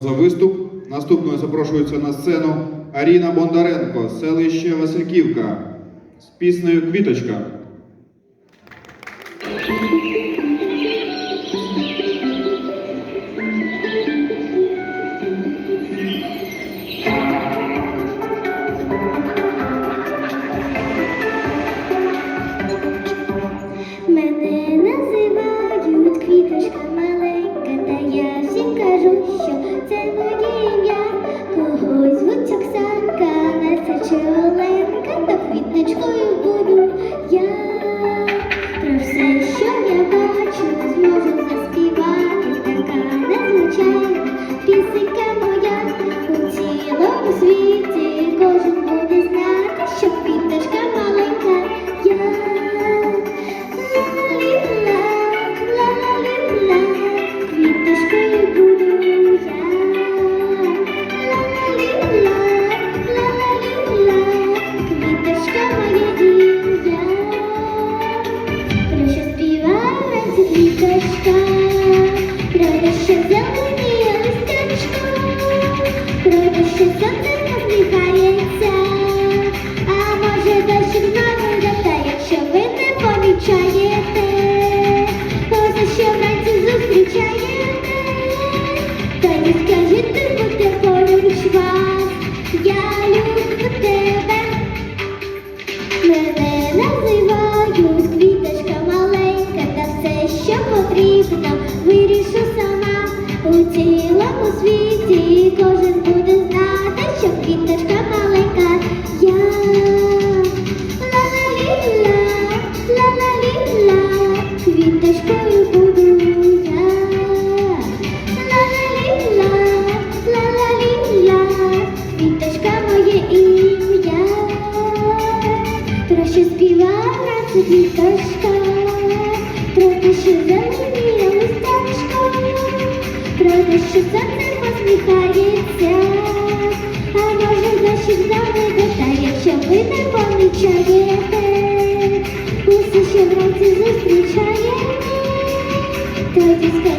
за виступ. Наступною запрошується на сцену Аріна Бондаренко, селище Васильківка з піснею Квіточка. Мене називають квіточка маленька, та я всім кажу, що це квіточка, про потрібно, вирішу сама. У цілому світі кожен буде знати, що квіточка маленька я. Ла-ла-лі-ла, ла-ла-лі-ла, квіточкою буду я. Ла-ла-лі-ла, квіточка моє ім'я. Про що співає вранці квіточка, що сонце посміхається, а може дощик завидає, що ви не помічаєте, усе, ще вранці зустрічає, тоді скажіть,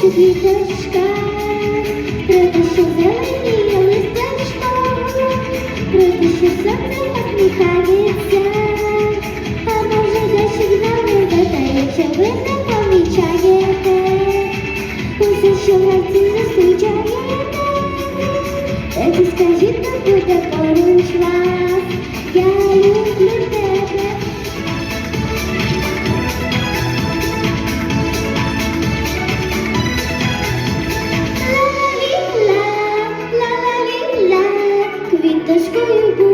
квіточка, про те, що caiu